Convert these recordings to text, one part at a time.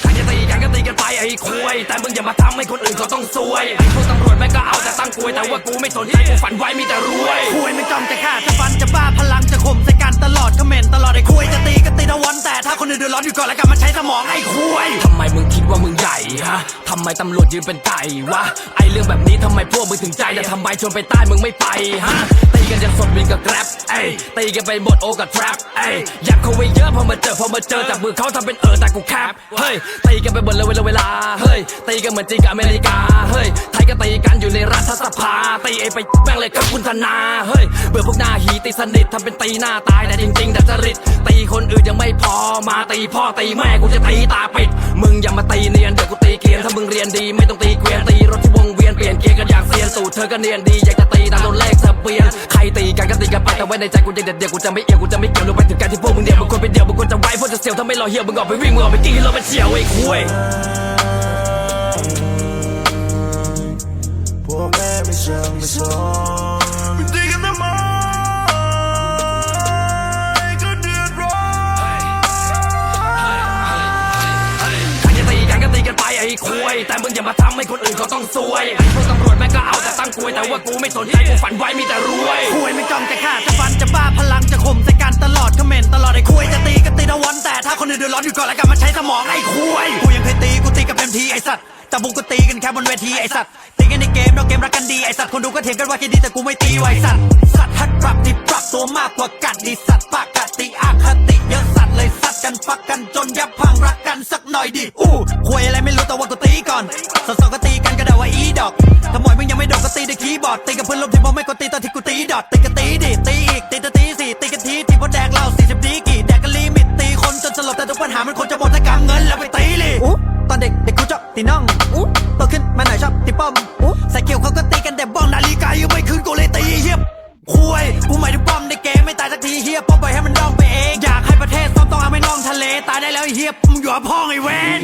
ใครจะตีกันก็ตีกันไปไอ้คุยแต่มึงอย่ามาทำให้คนอื่นเขาต้องซวยไอ้พวกตำรวจแม่งก็เอาแต่ตั้งกลวยแต่ว่ากูไม่สนใจกูฝันไว้มีแต่รวยคุยไม่จ้องจะฆ่าจะฟันจะบ้าพลังจะข่มใส่กันตลอดคอมเมนต์ตลอดไอ้คุยจะตีก็ตีตะวันแต่ถ้าคนอื่นเดือดร้อนอยู่ก่อนแล้วกันมาใช้สมองไอ้คุยทำไมมึงคิดว่ามึงใหญ่ฮะทำไมตำรวจยืนเป็นไก่วะไอเรื่องแบบนี้ทำไมพวกมึงถึงใจแต่ทำไมชวนไปใต้มึงไม่ไปฮะตี กันยังสดวินกับแกร็บเอ้ยตีกันไปหมดโอกับทรัพเอ้ยอยากเขาไว้เยอะพอมาเจอพอมาเจอจากมือเขาทำเป็นเออแต่กูแคบเฮ้ยตีกันไปหมดเลยเวลาเวลาเฮ้ยตีกันเหมือนจริงกับอเมริกาเฮ้ยไทยก็ตีกันอยู่ในรัฐสภาตีไอไปแม่งเลยครับคุณธนาเฮ้ยเบื่อพวกหน้าหีตีสนิททำเป็นตีหน้าตายแต่จริงๆดัดจริตตีคนอื่นยังไม่พอมาตีพ่อตีแม่กูจะตีตาปิด มึงอย่ามาตีเนียนเดี๋ยวกูตีเกรียนถ้ามึงเรียนดีไม่ต้องตีเกวียนตีรถที่วงเวียนเปลี่ยนเกียร์กันอย่างเซียนสูตรเธอก็เนียนดีอยากจะตีตามตัวเลขทะเบีย ว้ในใจกูยังเด็ดเดียวกูจะไม่เอียวกูจะไม่เกี่ยวลงไปถึงการที่พวกมึงเดียวมึงควรเป็นเดียวมึงควรจะไว้พวกจะเสียวถ้าไม่รอเหี่ยวมึงออกไปวิ่งมึงออกไปกี้รถไปเฉียวไอ้คุยพวกแม่ไม่เชิงไม่สนไม่ตีกันทำไมก็เดือดร้อนใครจะตีกันก็ตีกันไปไอ้คุยแต่มึงอย่ามาทำให้คนอื่นเขาต้องซวยไอ้พวกตำรวจแม่งก็เอาแต่ วยแต่ว่ากูไม่สนใจกูฝันไว้มีแต่รวยคุยไม่จ้องจะฆ่าจะฟันจะบ้าพลังจะข่มใส่กันตลอดคอมเมนต์ตลอดไอ้คุยจะตีก็ตีตะวันแต่ถ้าคนอื่นเดือดร้อนอยู่ก่อนแล้วกันมาใช้สมองไอ้คุยกูยังเคยตีกูตีกับเอ็มทีไอ้สัตว์แต่บุกก็ตีกันแค่บนเวทีไอ้สัตว์ตีกันในเกมนอกเกมรักกันดีไอ้สัตว์คนดูก็เถียงกันว่าแค่ดีแต่กูไม่ตีไว้ไอ้สัตว์สัตว์ฮัดปรับที่ปรับตัวมากกว่ากันดีสัตว์ปกติอคติเยอะสัตว์เลยสัตว์กันฟักกันจนยับพังรักกันสักหน่อยดิอู้คุยอะไรไม่รู้แต่ว่ากูตีก่อนสดๆก็ตี พื่อนร่วมทีมผมไม่ก็ตีตอนที่กูตีดอทตีก็ตีดิตีอีกตีตะตีสี่ตีกันทีตีพอแดกเหล้าสี่สิบดีกี่แดกกันลิมิตตีคนจนสลบแต่ทุกปัญหามันควรจะหมดถ้ากำเงินแล้วไปตีลิตอนเด็กเด็กกูชอบตีน่องโตขึ้นมาหน่อยชอบตีป้อมใส่เกี่ยวเขาก็ตีกันแต่บ้องนาฬิกายังไม่คืนกูเลยตีเฮียบคุยกูหมายถึงป้อมในเกมไม่ตายสักทีเฮียป้อมปล่อยให้มันดองไปเองอยากให้ประเทศซ่อมต้องเอาไม่น่องทะเลตายได้แล้วไอ้เฮียมึงอยู่กับพ่อไอ้เวน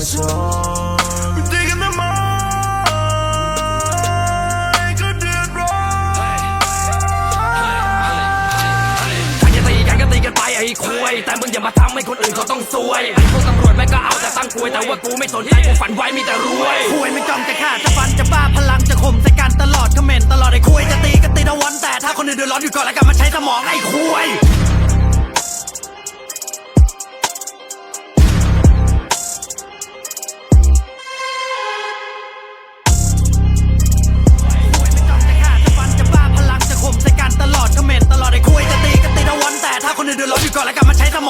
ไม่เชิงไม่สนไม่ตีกันทำไมก็เดือดร้อนใครจะตีกันก็ตีกันไปไอ้คุยแต่มึงอย่ามาทำให้คนอื่นเขาต้องซวยไอ้พวกตำรวจแม่งก็เอาแต่ตั้งกลวยแต่ว่ากูไม่สนใจกูฝันไว้มีแต่รวย คุยไม่จ้องจะฆ่าจะฟันจะบ้าพลังจะข่มใส่กันตลอดคอมเมนต์ตลอดไอ้คุยจะตีก็ตีตะวันแต่ถ้าคนอื่นเดือดร้อนอยู่ก่อนแล้วกันมาใช้สมองไอ้คุยคุย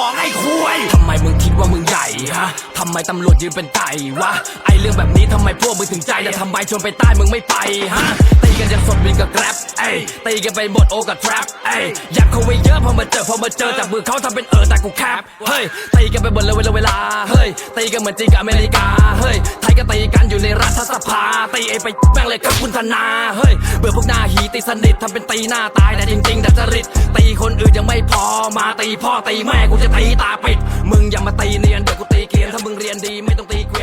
มาใช้สมองไอ้คุย ทำไมมึงคิดว่ามึงใหญ่ฮะ ทำไมตำรวจยืนเป็นไก่วะ ไอเรื่องแบบนี้ทำไมพวกมึงถึงใจแต่ทำไมชวนไปใต้มึงไม่ไปฮะ ตีกันยังสดวินกับแกร็บเอ้ยตีกันไปหมดโอกับทรัพเอ้ยอยากเขาไว้เยอะพอมาเจอพอมาเจอจากมือเขาทำเป็นเออแต่กูแคบเฮ้ยตีกันไปหมดเลยเวลาเวลาเฮ้ยตีกันเหมือนจริงกับอเมริกาเฮ้ยไทยก็ตีกันอยู่ในรัฐสภาตีไอไปแม่งเลยครับคุณธนาเฮ้ยเบื่อพวกหน้าหีตีสนิททำเป็นตีหน้าตายแต่จริงๆดัจริตตีคนอื่นยังไม่พอมาตีพ่อตีแม่กูจะตีตาปิด มึงอย่ามาตีเนียนเดี๋ยวกู เรียนดีไม่ต้องตีเกร